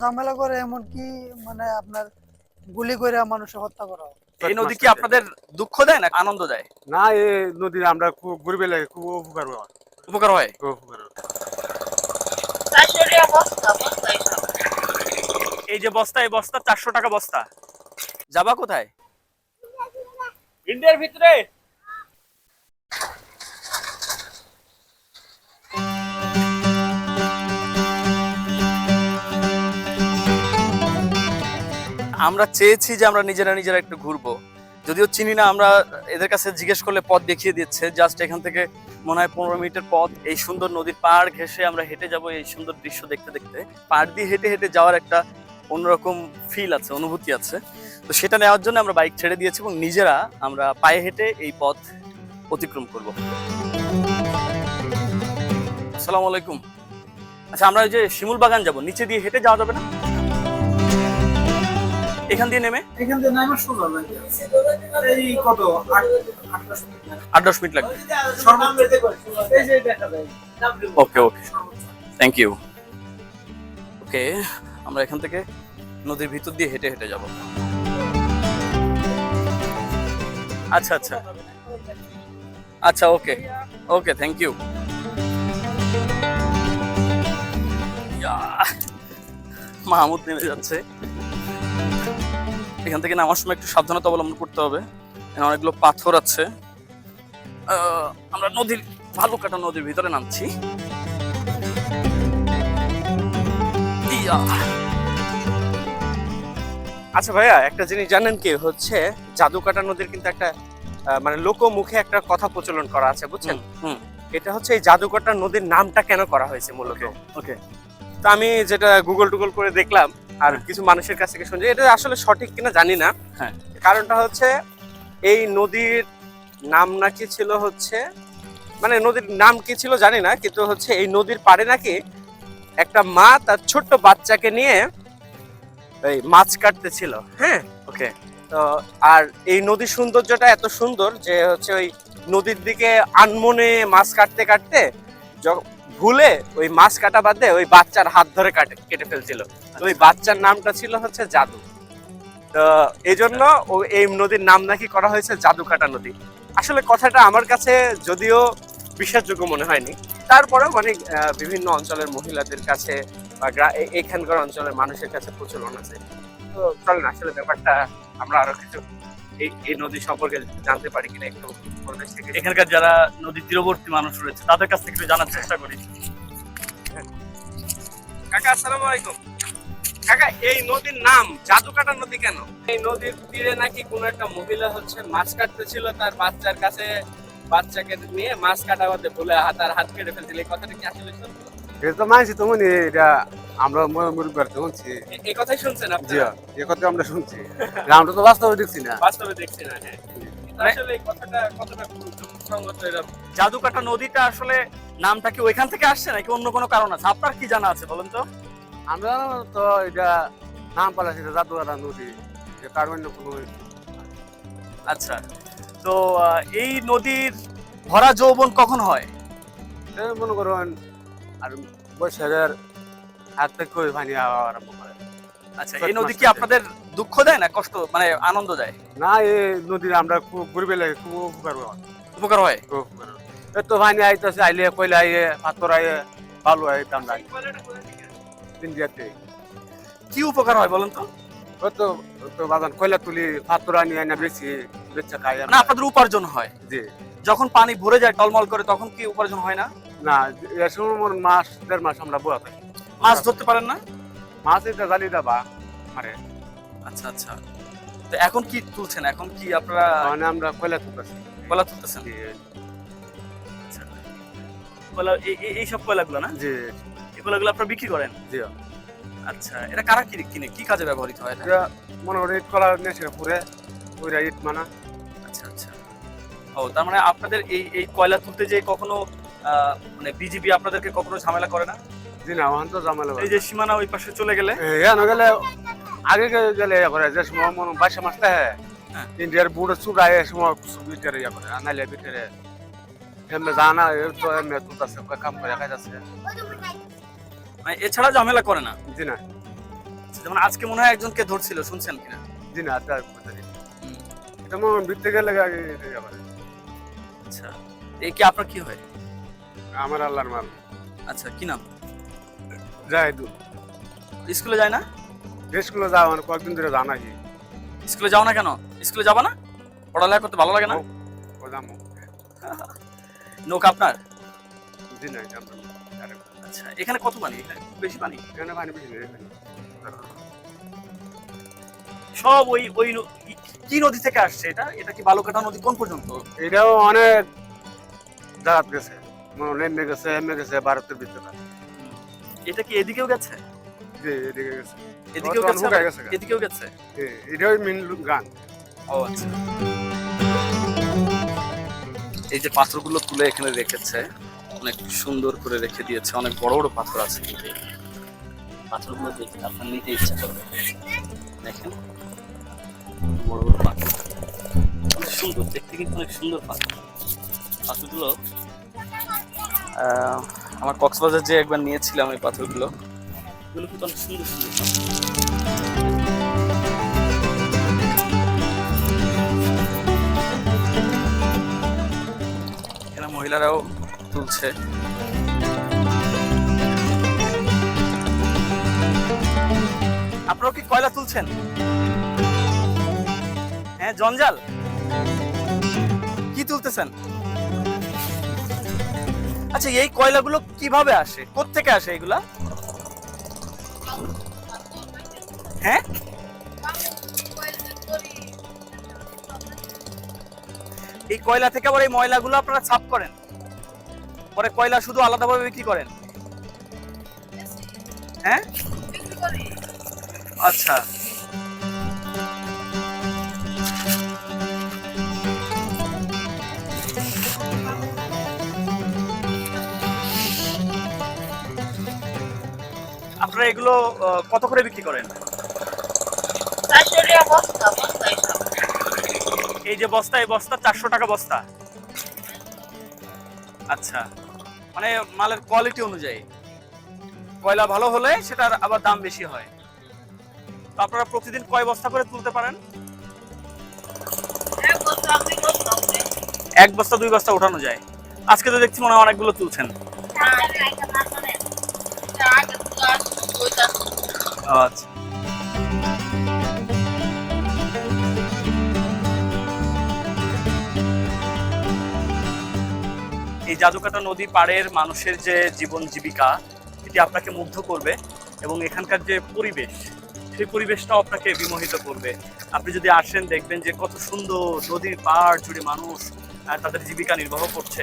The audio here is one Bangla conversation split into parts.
ঝামেলা করে এমনকি মানে আপনার গুলি করে মানুষের হত্যা করা হয়। এই নদী কি আপনাদের দুঃখ দেয় না আনন্দ দেয়? না এই নদীর আমরা খুব গরিবে লাগে খুব উপকার হয়। উপকার হয়? খুব উপকার এই যে বস্তা এই বস্তা চারশো টাকা বস্তা। যাবা কোথায়? ইন্ডিয়ার ভিতরে। আমরা চেয়েছি যে আমরা নিজেরা নিজেরা একটু ঘুরবো। যদিও চিনি না, আমরা এদের কাছে জিজ্ঞেস করলে পথ দেখিয়ে দিচ্ছে। জাস্ট এখান থেকে মনে হয় পনেরো মিনিটের পথ। এই সুন্দর নদীর পাড় ঘেসে আমরা হেঁটে যাব এই সুন্দর দৃশ্য দেখতে দেখতে। পাড় দিয়ে হেঁটে হেঁটে যাওয়ার একটা অন্যরকম ফিল আছে, অনুভূতি আছে। তো সেটা নেওয়ার জন্য আমরা বাইক ছেড়ে দিয়েছি এবং নিজেরা আমরা পায়ে হেঁটে এই পথ অতিক্রম করব। আসসালামু আলাইকুম। আচ্ছা আমরা ওই যে শিমুল বাগান যাব। নিচে দিয়ে হেঁটে যাওয়া যাবে না? এখান দিয়ে নেমে? এখান থেকে নাইমা সোজা এই কত? আট আট দশ মিনিট লাগবে। এই যে দেখা ওকে ওকে। থ্যাংক ইউ ওকে আমরা এখান থেকে নদীর ভিতর দিয়ে হেঁটে হেঁটে যাব। আচ্ছা আচ্ছা। আচ্ছা okay. Okay thank you Mahmud নেমে যাচ্ছে। এখান থেকে নামার সময় একটু সাবধানতা অবলম্বন করতে হবে। এখানে অনেকগুলো পাথর আছে। আমরা নদীর ভালুকাটা নদীর ভিতরে নামছি। আচ্ছা ভাইয়া একটা জিনিস জানেন কি? হচ্ছে জাদুকাটা নদীর কিন্তু একটা মানে লোকমুখে একটা কথা প্রচলন করা আছে বুঝছেন? হুম এটা হচ্ছে এই জাদুকাটা নদীর নামটা কেন করা হয়েছে মূলত? ওকে তো আমি যেটা গুগল টুগল করে দেখলাম আর কিছু মানুষের কাছ থেকে শুনছি। এটা আসলে সঠিক কিনা জানি না। হ্যাঁ। কারণটা হচ্ছে এই নদীর নাম নাকি ছিল হচ্ছে মানে নদীর নাম কি ছিল জানি না কিন্তু হচ্ছে এই নদীর পাড়ে নাকি একটা মা তার ছোট্ট বাচ্চাকে নিয়ে এই মাছ কাটতেছিল। হ্যাঁ? ওকে। তো আর এই নদীর সৌন্দর্যটা এত সুন্দর যে হচ্ছে ওই নদীর দিকে আনমনে মাছ কাটতে কাটতে ভুলে ওই মাছ কাটা বাদে ওই বাচ্চার হাত ধরে কাটে, কেটে ফেলছিল। ওই বাচ্চার নামটা ছিল হচ্ছে জাদু। তো এই জন্য এই নদীর নাম নাকি করা হয়েছে জাদুকাটা নদী। আসলে কথাটা আমার কাছে যদিও বিশ্বাসযোগ্য মনে হয়নি। তারপরেও মানে বিভিন্ন অঞ্চলের মহিলাদের কাছে বা এখানকার অঞ্চলের মানুষের কাছে প্রচলন আছে। তো চলেন, আসলে ব্যাপারটা আমরা আরও কিছু এই নদী সম্পর্কে জানতে পারি কিনা একটু। এখানকার যারা নদীর তীরবর্তী মানুষ রয়েছে তাদের কাছ থেকে জানার চেষ্টা করি। কাকা আসসালামু আলাইকুম। কাকা এই নদীর নাম জাদুকাটা নদী কেন? এই নদীর তীরে নাকি কোনো একটা মহিলা হচ্ছে মাছ কাটতেছিল তার বাচ্চার কাছে বাচ্চাকে নিয়ে মাছ কাটা বাদে ভুলে হাত আর হাত কেটে ফেলছিল। এই কথাটা কি আসলে সত্য? এটা তো মানছি তো মনে এটা আমরা মুরব্বী বাড়িতে শুনছি। এ- এই কথাই শুনছেন জি আপনারা এ কথা আমরা শুনছি। আমরা তো বাস্তবে দেখছি না। বাস্তবে দেখছি না হ্যাঁ। এটা জাদুকাটা নদীটা আসলে নামটা কি ওইখান থেকে আসছে নাকি অন্য কোনো কারণ আছে? আপনার কি জানা আছে বলেন তো? আমরা তো এটা নাম পালাছি জাদুয়ারা নদী তার অন্য কোনো আচ্ছা তো এই নদীর ভরা যৌবন কখন হয়? মনে করেন আর বৈশাখের হাত থেকে পানি আরম্ভ আচ্ছা এই নদী কি আপনাদের দুঃখ দেয় না কষ্ট মানে আনন্দ দেয়? না এই নদীর আমরা লাগে খুব উপকার হয়। উপকার হয়। তো পানি আইতেছে আইলে কইলে আইয়ে পাথর আইয়ে ভালো দাম নাই ইন্ডিয়াতে কি উপকার হয় বলেন তো? তো তো বাগান কয়লা তুলি পাথর আনি আনি বেশি বেচা খাই মানে আপনাদের উপার্জন হয়। জি। যখন পানি ভরে যায় টলমল করে তখন কি উপার্জন হয় না? না সময় মাস দেড় মাস আমরা বয়া থাকি মাছ ধরতে পারেন না? মাছ এটা জালি দাবা মারে আচ্ছা আচ্ছা। তো এখন কি তুলছেন? এখন কি আপনারা মানে আমরা কয়লা তুলতেছি। কয়লা তুলতেছেন? আচ্ছা। কয়লা এই- এইসব কয়লাগুলো না? জি। এই কয়লাগুলো আপনারা বিক্রি করেন? জি। আচ্ছা এটা কারা কিনে কিনে? কি কাজে ব্যবহৃত হয় এটা? মনে করি ইট কলা নেছে পুরে পুরা ইট মানা আচ্ছা আচ্ছা। ও তার মানে আপনাদের এই এই কয়লা তুলতে যে কখনো আহ, মানে বিজিবি আপনাদেরকে কখনো ঝামেলা করে না? জি না ওখান তো জামালে এই যে সীমানা ওই পাশে চলে গেলে? এখানে গেলে আগে গেলে ইয়া করে যে সময় মনে বাইশে হ্যাঁ। হ্যাঁ। ইন্ডিয়ার বুড়ো চুড়ায় এ সময় ভিতরে ইয়া করে আনাইলে ভিতরে এমনি জানা তো এমনি তুলতেছে কাম করে খাইতেছে মানে এছাড়া ঝামেলা করে না? জি না। যেমন আজকে মনে হয় একজনকে ধরছিল শুনছেন কিনা? জি না তার হয় গেলে আগে। আচ্ছা এই কি আপনার কি হয়? আমার আল্লাহর মাল। আচ্ছা কি নাম? যাই দু স্কুলে যায় না? দেশগুলো যাওয়া মানে কয়েকদিন ধরে জানা কি স্কুলে যাও না কেন? স্কুলে যাবা না? পড়ালেখা করতে ভালো লাগে না? ও দাম নৌকা আপনার? জি না। আচ্ছা এখানে কত পানি? এখানে বেশি পানি? এখানে পানি বেশি সব ওই ওই কি- নদী থেকে আসছে এটা? এটা কি বালুকাটা নদী কোন পর্যন্ত? এটাও অনেক জায়গাত গেছে। মনে নেমে গেছে এমে গেছে ভারতের ভিতরে। এটা কি এদিকেও গেছে? জি এদিকে গেছে। এদিকেও গেছে। এদিকেও গেছে? জি, এটাই মেন গান। ও আচ্ছা। এই যে পাথরগুলো তুলে এখানে রেখেছে অনেক সুন্দর করে রেখে দিয়েছে অনেক বড় বড় পাথর আছে কিন্তু পাথরগুলো দেখে আপনার নিতে ইচ্ছা করবে দেখেন। বড় বড় পাথর। সুন্দর দেখতে কিন্তু অনেক সুন্দর পাথর। পাথরগুলো আহ, আমার কক্সবাজার যে একবার নিয়েছিলাম এই পাথরগুলো। এগুলো মহিলারাও তুলছে। আপনারাও কি কয়লা তুলছেন? হ্যাঁ জঞ্জাল? কি তুলতেছেন? আচ্ছা এই কয়লাগুলো কীভাবে আসে? কোত্থেকে আসে এগুলা? হ্যাঁ? এই কয়লা থেকে আবার এই ময়লাগুলো আপনারা সাফ করেন? পরে কয়লা শুধু আলাদাভাবে বিক্রি করেন? হ্যাঁ? আচ্ছা। আপনারা এগুলো কত করে বিক্রি করেন? এই যে বস্তা এই বস্তা চারশো টাকা বস্তা? আচ্ছা মানে মালের কোয়ালিটি অনুযায়ী। কয়লা ভালো হলে সেটার আবার দাম বেশি হয়। তো আপনারা প্রতিদিন কয় বস্তা করে তুলতে পারেন? এক বস্তা দুই বস্তা ওঠানো যায়। আজকে তো দেখছি মনে হয় অনেকগুলো তুলছেন। আচ্ছা। এই জাদুকাটা নদী পাড়ের মানুষের যে জীবন জীবিকা, এটি আপনাকে মুগ্ধ করবে এবং এখানকার যে পরিবেশ, সেই পরিবেশটাও আপনাকে বিমোহিত করবে। আপনি যদি আসেন, দেখবেন যে কত সুন্দর নদীর পাড় জুড়ে মানুষ তাদের জীবিকা নির্বাহ করছে।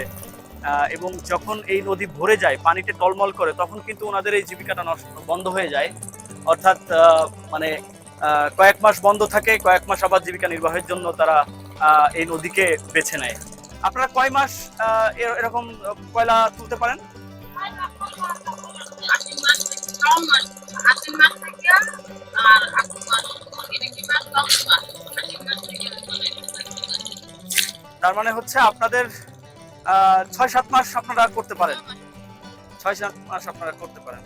এবং যখন এই নদী ভরে যায়, পানিতে টলমল করে, তখন কিন্তু ওনাদের এই জীবিকাটা নষ্ট, বন্ধ হয়ে যায়। অর্থাৎ মানে কয়েক মাস বন্ধ থাকে, কয়েক মাস আবার জীবিকা নির্বাহের জন্য তারা এই নদীকে বেছে নেয়। আপনারা কয় মাস এরকম কয়লা তুলতে পারেন? তার মানে হচ্ছে আপনাদের ছয় সাত মাস আপনারা করতে পারেন। ছয় সাত মাস আপনারা করতে পারেন।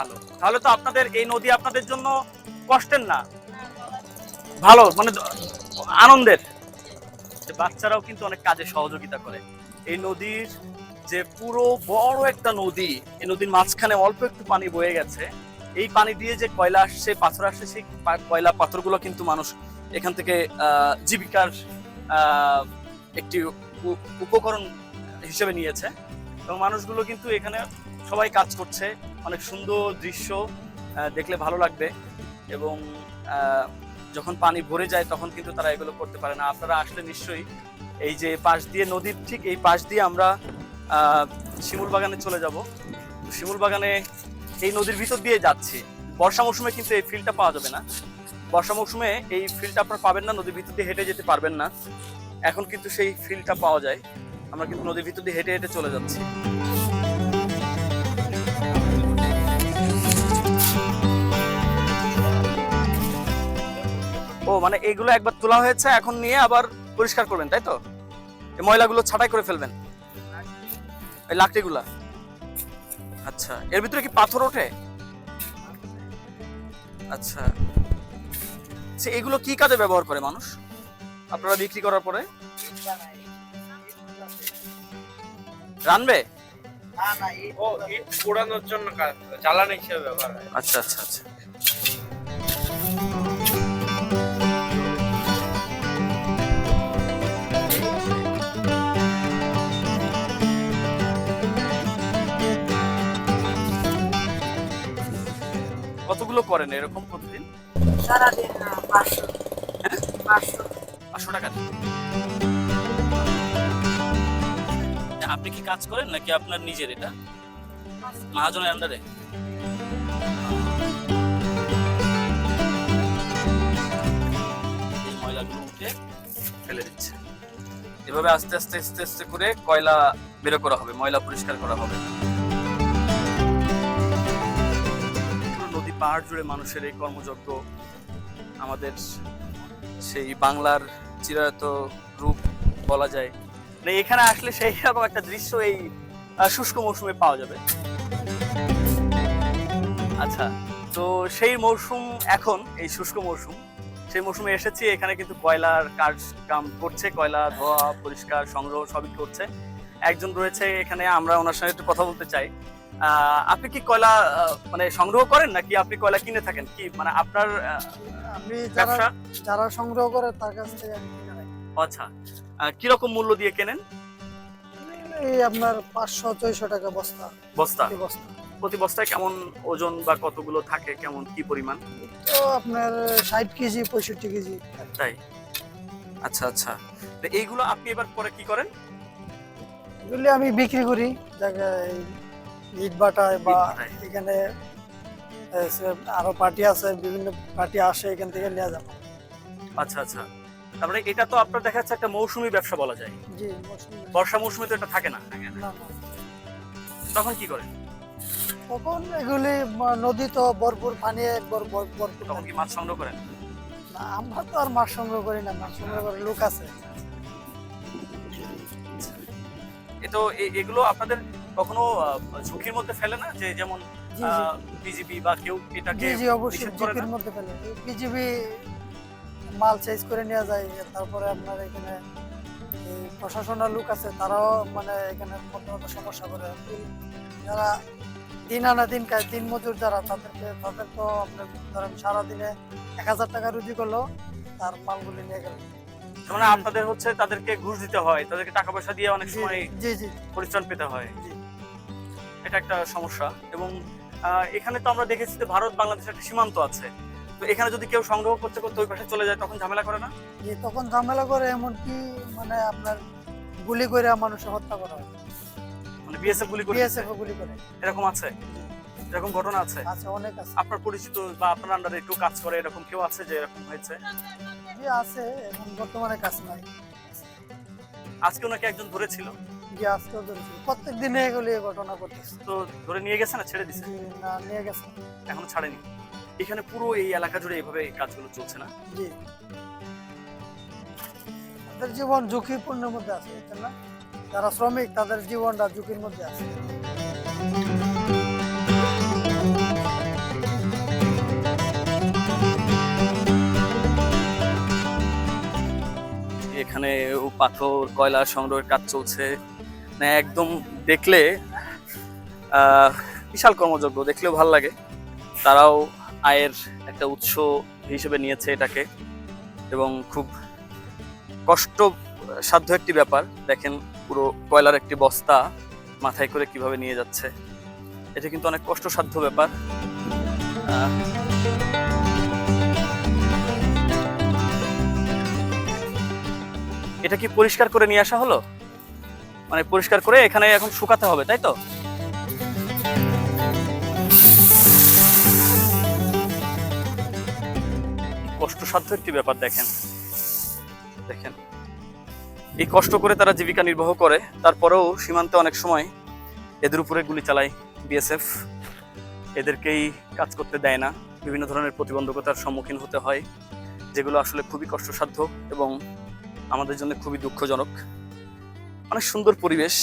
ভালো। তাহলে তো আপনাদের এই নদী আপনাদের জন্য কষ্টের না। ভালো মানে আনন্দের। বাচ্চারাও কিন্তু অনেক কাজে সহযোগিতা করে। এই নদীর যে পুরো বড় একটা নদী, এই নদীর মাঝখানে অল্প একটু পানি বয়ে গেছে। এই পানি দিয়ে যে কয়লা আসছে, পাথর আসছে, সেই কয়লা পাথরগুলো কিন্তু মানুষ এখান থেকে জীবিকার একটি উপকরণ হিসেবে নিয়েছে। এবং মানুষগুলো কিন্তু এখানে সবাই কাজ করছে, অনেক সুন্দর দৃশ্য দেখলে ভালো লাগবে এবং যখন পানি ভরে যায় তখন কিন্তু তারা এগুলো করতে পারে না। আপনারা আসলে নিশ্চয়ই এই যে পাশ দিয়ে নদীর ঠিক এই পাশ দিয়ে আমরা শিমুল বাগানে চলে যাব। শিমুল বাগানে এই নদীর ভিতর দিয়ে যাচ্ছি। বর্ষা মৌসুমে কিন্তু এই ফিল্ডটা পাওয়া যাবে না। বর্ষা মৌসুমে এই ফিল্ডটা আপনারা পাবেন না, নদীর ভিতর দিয়ে হেঁটে যেতে পারবেন না। এখন কিন্তু সেই ফিল্ডটা পাওয়া যায়। আমরা কিন্তু নদীর ভিতর দিয়ে হেঁটে হেঁটে চলে যাচ্ছি। ও মানে এগুলো একবার তোলা হয়েছে এখন নিয়ে আবার পরিষ্কার করবেন তাই তো? এই ময়লাগুলো ছাটাই করে ফেলবেন। এই লাকড়িগুলা। আচ্ছা এর ভিতরে কি পাথর ওঠে? আচ্ছা। আচ্ছা, এগুলো কি কাজে ব্যবহার করে মানুষ? আপনারা বিক্রি করার পরে? রানবে? ও ইট পোড়ানোর জন্য জ্বালানি হিসেবে ব্যবহার হয়। আচ্ছা আচ্ছা আচ্ছা। কতগুলো করেন এরকম প্রতিদিন? সারাদিন পাঁচশো। পাঁচশো। টাকা আপনি কি কাজ করেন নাকি আপনার নিজের এটা? মহাজনের আন্ডারে ফেলে দিচ্ছে। এভাবে আস্তে আস্তে আস্তে আস্তে করে কয়লা বের করা হবে ময়লা পরিষ্কার করা হবে। পাহাড় জুড়ে মানুষের এই কর্মযজ্ঞ আমাদের সেই বাংলার চিরায়ত রূপ বলা যায়। মানে এখানে আসলে সেই রকম একটা দৃশ্য এই শুষ্ক মৌসুমে পাওয়া যাবে। আচ্ছা তো সেই মৌসুম এখন, এই শুষ্ক মৌসুম, সেই মৌসুমে এসেছি। এখানে কিন্তু কয়লার কাজ কাম করছে, কয়লা, ধোয়া, পরিষ্কার, সংগ্রহ সবই করছে। একজন রয়েছে এখানে, আমরা ওনার সঙ্গে একটু কথা বলতে চাই। আপনি কি কয়লা মানে সংগ্রহ করেন নাকি আপনি কয়লা কিনে থাকেন? কি মানে আপনার আমি যারা যারা সংগ্রহ করে তার কাছ থেকে আমি কিনে রাখি। আচ্ছা। কীরকম মূল্য দিয়ে কেনেন? এই আপনার পাঁচশো ছয়শো টাকা বস্তা। বস্তা? প্রতি বস্তা। প্রতি বস্তায় কেমন ওজন বা কতগুলো থাকে? কেমন কি পরিমাণ? তো আপনার ষাট কেজি পঁয়ষট্টি কেজি। তাই? আচ্ছা আচ্ছা। তো এইগুলো আপনি এবার পরে কি করেন? এগুলি আমি বিক্রি করি। জায়গায় ইট বাটায় বা এখানে আরও পার্টি আছে বিভিন্ন পার্টি আসে এখান থেকে নিয়ে যাব। আচ্ছা আচ্ছা। তারপরে এটা তো আপনার দেখা যাচ্ছে একটা মৌসুমী ব্যবসা বলা যায়। জি মৌসুমী। বর্ষা মৌসুমে তো এটা থাকে না। তখন কি করেন? তখন এগুলি নদী তো ভরপুর পানি একবার ভর- ভরপুর তখন কি মাছ সংগ্রহ করেন? না, আমরা তো আর মাছ সংগ্রহ করি না মাছ সংগ্রহ করে লোক আছে। তো এগুলো আপনাদের কখনো ঝুঁকির মধ্যে ফেলে না? যে যেমন বিজিবি বা কেউ এটাকে জি জি অবশ্যই ঝুঁকির মধ্যে ফেলে। বিজিবি মাল চেঞ্জ করে নিয়ে যায় তারপরে আপনার এখানে এই প্রশাসনের লোক আছে তারাও মানে এখানে মধ্যে সমস্যা করে। যারা দিন আনা দিন খায় দিন মজুর যারা তাদেরকে তাদের তো আপনার ধরেন সারাদিনে এক হাজার টাকা রুজি করল তার মালগুলি নিয়ে গেল মানে আপনাদের হচ্ছে তাদেরকে ঘুষ দিতে হয় তাদেরকে টাকা পয়সা দিয়ে অনেক সময় জি জি। পরিত্রাণ পেতে হয়। এটা একটা সমস্যা এবং এখানে তো আমরা দেখেছি যে ভারত বাংলাদেশের একটা সীমান্ত আছে। তো এখানে যদি কেউ সংগ্রহ করতে করতে ওই পাশে চলে যায় তখন ঝামেলা করে না? তখন ঝামেলা করে এমনকি মানে আপনার গুলি করে মানুষ হত্যা করা হয়। মানে বিএসএফ গুলি করে? বিএসএফ গুলি করে। এরকম আছে? এরকম ঘটনা আছে? আছে অনেক আছে। আপনার পরিচিত বা আপনার আন্ডারে একটু কাজ করে এরকম কেউ আছে যে এরকম হয়েছে? জি আছে এখন বর্তমানে কাজ নাই। আজকে ওনাকে একজন ধরেছিল। জি আজকেও ধরেছিল প্রত্যেক দিনে এগুলি এই ঘটনা ঘটতেছে তো ধরে নিয়ে গেছে না ছেড়ে দিছে? জি না নিয়ে গেছে। এখনও ছাড়েনি। এখানে পুরো এই এলাকা জুড়ে এইভাবে এই কাজগুলো চলছে না? জি। তাদের জীবন ঝুঁকিপূর্ণের মধ্যে আছে বুঝছেন না? যারা শ্রমিক তাদের জীবনটা ঝুঁকির মধ্যে আছে। এখানে পাথর কয়লা সংগ্রহের কাজ চলছে। মানে একদম দেখলে বিশাল কর্মযজ্ঞ, দেখলেও ভালো লাগে। তারাও আয়ের একটা উৎস হিসেবে নিয়েছে এটাকে। এবং খুব কষ্ট, সাধ্য একটি ব্যাপার। দেখেন পুরো কয়লার একটি বস্তা মাথায় করে কীভাবে নিয়ে যাচ্ছে। এটা কিন্তু অনেক কষ্টসাধ্য ব্যাপার। এটা কি পরিষ্কার করে নিয়ে আসা হলো? মানে পরিষ্কার করে এখানে এখন শুকাতে হবে, তাই তো? কষ্টসাধ্য একটি ব্যাপার দেখেন। দেখেন। এই কষ্ট করে তারা জীবিকা নির্বাহ করে, তারপরেও সীমান্তে অনেক সময় এদের উপরে গুলি চালায় বিএসএফ। এদেরকেই কাজ করতে দেয় না। বিভিন্ন ধরনের প্রতিবন্ধকতার সম্মুখীন হতে হয়, যেগুলো আসলে খুবই কষ্টসাধ্য এবং আমাদের জন্য খুবই দুঃখজনক। অনেক সুন্দর পরিবেশ।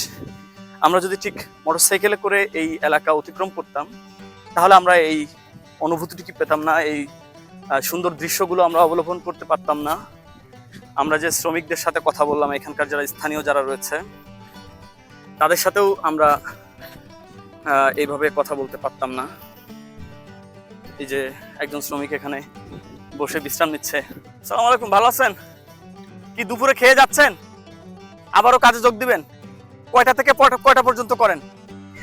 আমরা যদি ঠিক মোটরসাইকেলে করে এই এলাকা অতিক্রম করতাম, তাহলে আমরা এই অনুভূতিটি পেতাম না, এই সুন্দর দৃশ্যগুলো আমরা অবলোকন করতে পারতাম না। আমরা যে শ্রমিকদের সাথে কথা বললাম, এখানকার যারা স্থানীয় যারা রয়েছে, তাদের সাথেও আমরা এইভাবে কথা বলতে পারতাম না। এই যে একজন শ্রমিক এখানে বসে বিশ্রাম নিচ্ছে। সালাম আলাইকুম, ভালো আছেন? কি দুপুরে খেয়ে যাচ্ছেন? আবারও কাজে যোগ দিবেন? কয়টা থেকে কয়টা- কয়টা পর্যন্ত করেন?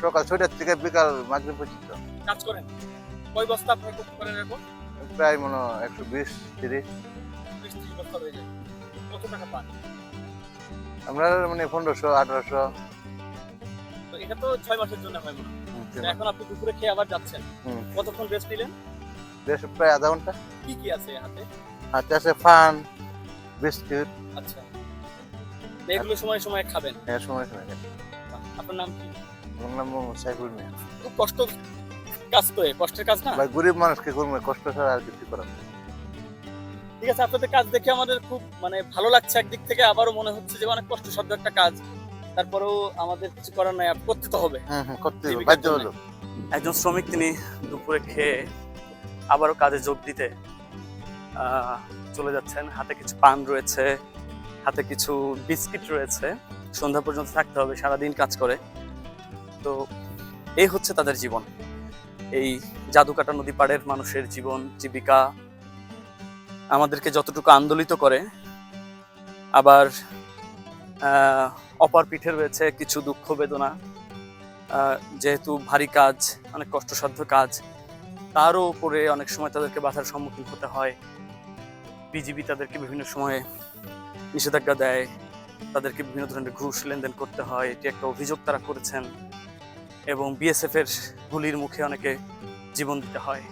সকাল ছয়টার থেকে বিকাল মাগরিব পর্যন্ত। কাজ করেন? কয় বস্তা আপনার করেন এরকম প্রায় মনে হয় একশো বিশ তিরিশ। বিশ ত্রিশ বস্তা হয়ে যায় কত টাকা পান? আমরা মানে পনেরোশো আঠারোশো। তো এটা তো ছয় মাসের জন্য হয় মনে হয়। এখন আপনি দুপুরে খেয়ে আবার যাচ্ছেন? কতক্ষণ রেস্ট নিলেন? বেশ প্রায় আধা ঘণ্টা। কি কি আছে হাতে? হাতে আছে ফান বিস্কিট। আচ্ছা। এগুলো সময় সময় খাবেন। হ্যাঁ সময় সময় আপনার নাম কি? আমার নাম মোহাম্মদ সাইফুল মিয়া। খুব কষ্ট কাজ তো কষ্টের কাজ না? ভাই গরিব মানুষকে করবে কষ্ট ছাড়া আর কিছু করার ঠিক আছে আপনাদের কাজ দেখে আমাদের খুব মানে ভালো লাগছে একদিক থেকে। আবারও মনে হচ্ছে যে অনেক কষ্টসাধ্য একটা কাজ। তারপরেও আমাদের কিছু করার নাই করতে তো হবে। হুম হুম করতে হবে, বাধ্য হলো। একজন শ্রমিক তিনি দুপুরে খেয়ে আবারও কাজে যোগ দিতে আহ, চলে যাচ্ছেন। হাতে কিছু পান রয়েছে হাতে কিছু বিস্কিট রয়েছে। সন্ধ্যা পর্যন্ত থাকতে হবে, সারাদিন কাজ করে। তো এই হচ্ছে তাদের জীবন। এই জাদুকাটা নদী পাড়ের মানুষের জীবন, জীবিকা আমাদেরকে যতটুকু আন্দোলিত করে, আবার অপর পিঠে রয়েছে কিছু দুঃখ বেদনা। যেহেতু ভারী কাজ, অনেক কষ্টসাধ্য কাজ, তারও উপরে অনেক সময় তাদেরকে বাধার সম্মুখীন হতে হয়। বিজিবি তাদেরকে বিভিন্ন সময়ে নিষেধাজ্ঞা দেয় তাদেরকে বিভিন্ন ধরনের ঘুষ লেনদেন করতে হয় এটি একটা অভিযোগ তারা করেছেন এবং বিএসএফ এর গুলির মুখে অনেকে জীবন দিতে হয়।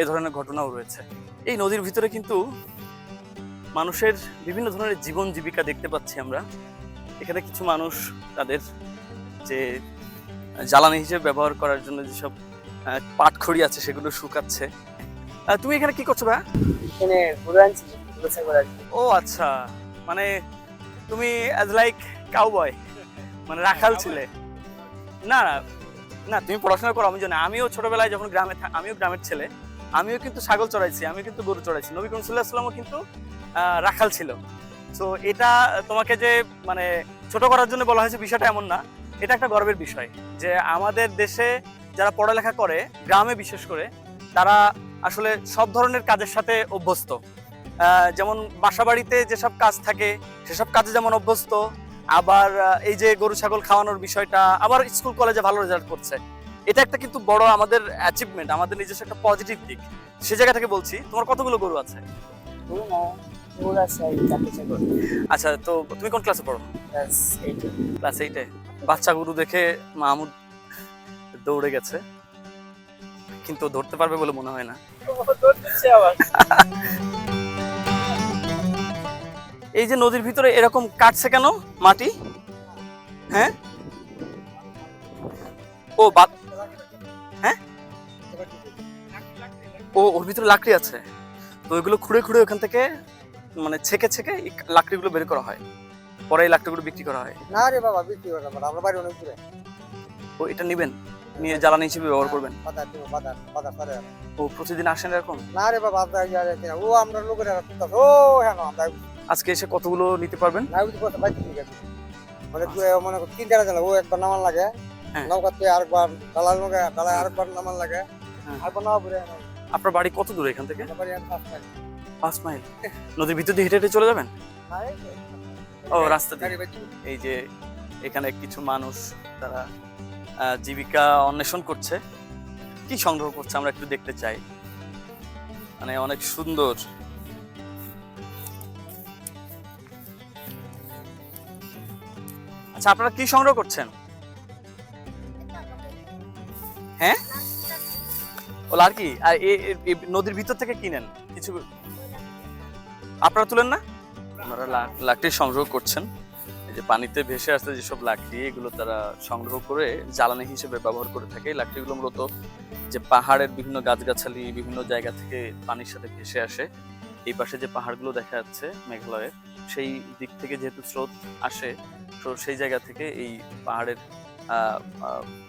এ ধরনের ঘটনাও রয়েছে। এই নদীর ভিতরে কিন্তু মানুষের বিভিন্ন ধরনের জীবন জীবিকা দেখতে পাচ্ছি আমরা। এখানে কিছু মানুষ তাদের যে জ্বালানি হিসেবে ব্যবহার করার জন্য যেসব পাটখড়ি আছে সেগুলো শুকাচ্ছে। তুমি এখানে কি করছ ভাই এখানে ও আচ্ছা। মানে তুমি অ্যাজ লাইক কাউবয় মানে রাখাল ছিলে। না না না তুমি পড়াশোনা করো আমি জানি। আমিও ছোটবেলায় যখন গ্রামে আমিও গ্রামের ছেলে। আমিও কিন্তু ছাগল চড়াইছি আমি কিন্তু গরু চড়াইছি। নবী করিম কিন্তু রাখাল ছিল। তো এটা তোমাকে যে মানে ছোট করার জন্য বলা হয়েছে বিষয়টা এমন না। এটা একটা গর্বের বিষয় যে আমাদের দেশে যারা পড়ালেখা করে গ্রামে বিশেষ করে তারা আসলে সব ধরনের কাজের সাথে অভ্যস্ত। যেমন বাসা বাড়িতে যেসব কাজ থাকে, সেসব কাজে যেমন অভ্যস্ত, আবার এই যে গরু, ছাগল খাওয়ানোর বিষয়টা, আবার স্কুল, কলেজে ভালো রেজাল্ট করছে। এটা একটা কিন্তু বড় আমাদের অ্যাচিভমেন্ট আমাদের নিজস্ব একটা পজিটিভ দিক। সে জায়গা থেকে বলছি, তোমার কতগুলো গরু আছে? আচ্ছা তো তুমি কোন ক্লাসে পড়ো? ক্লাস এইটে বাচ্চা গরু দেখে মাহমুদ দৌড়ে গেছে। কিন্তু ধরতে পারবে বলে মনে হয় না। যে নদীর ভিতরে এরকম কাটছে কেন মাটি? হ্যাঁ? ও বাত হ্যাঁ? ও ওর ভিতরে লাকড়ি আছে। তো ওইগুলো খুঁড়ে খুঁড়ে ওখান থেকে মানে ছেকে ছেকে এই লাকড়িগুলো বের করা হয়। পরে এই লাকড়িগুলো বিক্রি করা হয়। না রে বাবা বিক্রি করা না। আমরা বাড়ি অনেক দূরে। ও এটা নেবেন? নিয়ে জ্বালানি হিসেবে ব্যবহার করবেন? বাজার দিব বাজার বাজার করে ও প্রতিদিন আসেন এরকম? না রে বাবা ও আমরা লোকের ও হ্যাঁ না, আমরা আজকে এসে কতগুলো নিতে পারবেন? মানে তিন একবার নামান লাগে হ্যাঁ। নৌকাতে আরেকবার ডালার নৌকা ডালায় আরেকবার নামান লাগে হ্যাঁ। আরেকবার নামা পড়ে আপনার বাড়ি কত দূরে এখান থেকে? পাঁচ মাইল। নদীর ভিতর দিয়ে হেঁটে হেঁটে চলে যাবেন? তো। ও রাস্তা এই যে এখানে কিছু মানুষ তারা জীবিকা অন্বেষণ করছে। কি সংগ্রহ করছে আমরা একটু দেখতে চাই। মানে অনেক সুন্দর। আচ্ছা আপনারা কি সংগ্রহ করছেন? হ্যাঁ? ও আর কি আর নদীর ভিতর থেকে কিনেন? কিছু আপনারা তুলেন না? আপনারা লাকড়ি সংগ্রহ করছেন। এই যে পানিতে ভেসে আসতে যেসব লাকড়ি, এগুলো তারা সংগ্রহ করে জ্বালানি হিসেবে ব্যবহার করে থাকে। এই লাকড়িগুলো মূলত যে পাহাড়ের বিভিন্ন গাছগাছালি, বিভিন্ন জায়গা থেকে পানির সাথে ভেসে আসে। এই পাশে যে পাহাড়গুলো দেখা যাচ্ছে মেঘালয়ের, সেই দিক থেকে যেহেতু স্রোত আসে, তো সেই জায়গা থেকে এই পাহাড়ের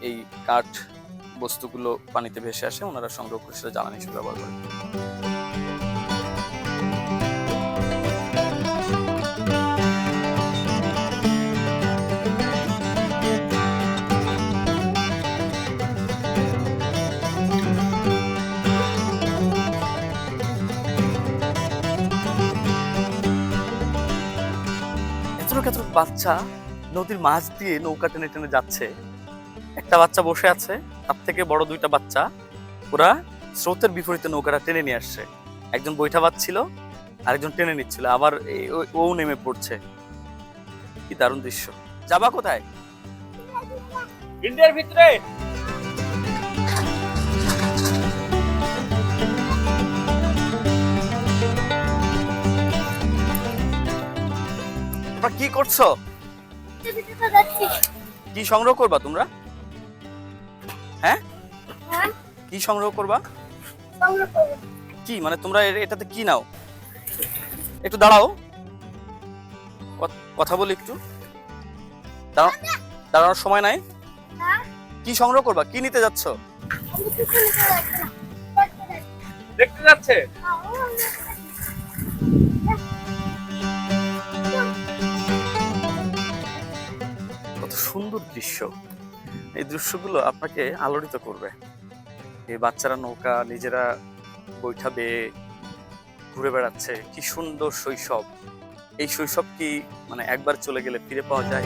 এই কাঠ বস্তুগুলো পানিতে ভেসে আসে, ওনারা সংগ্রহ করে সেটা জ্বালানি হিসেবে ব্যবহার করে এতটুকু বাচ্চা নদীর মাছ দিয়ে নৌকা টেনে টেনে যাচ্ছে। একটা বাচ্চা বসে আছে, তার থেকে বড় দুইটা বাচ্চা। ওরা স্রোতের বিপরীতে নৌকাটা টেনে নিয়ে আসছে। একজন বৈঠা বাচ্ছিল আরেকজন টেনে নিচ্ছিল। আবার ও নেমে পড়ছে। কি দারুণ দৃশ্য। যাবা কোথায়? ইন্ডিয়ার ভিতরে! তোমরা কি করছ? কি সংগ্রহ করবা তোমরা? হ্যাঁ? কি সংগ্রহ করবা? কি? মানে তোমরা এটাতে কি নাও? একটু দাঁড়াও। কথা বলি একটু। দাঁড়াও দাঁড়ানোর সময় নাই? কি সংগ্রহ করবা? কি নিতে যাচ্ছ? দেখতে যাচ্ছে? সুন্দর দৃশ্য। এই দৃশ্যগুলো আপনাকে আলোড়িত করবে। এই বাচ্চারা নৌকা নিজেরা বৈঠা বেয়ে ঘুরে বেড়াচ্ছে, কি সুন্দর শৈশব। এই শৈশব কি মানে একবার চলে গেলে ফিরে পাওয়া যায়?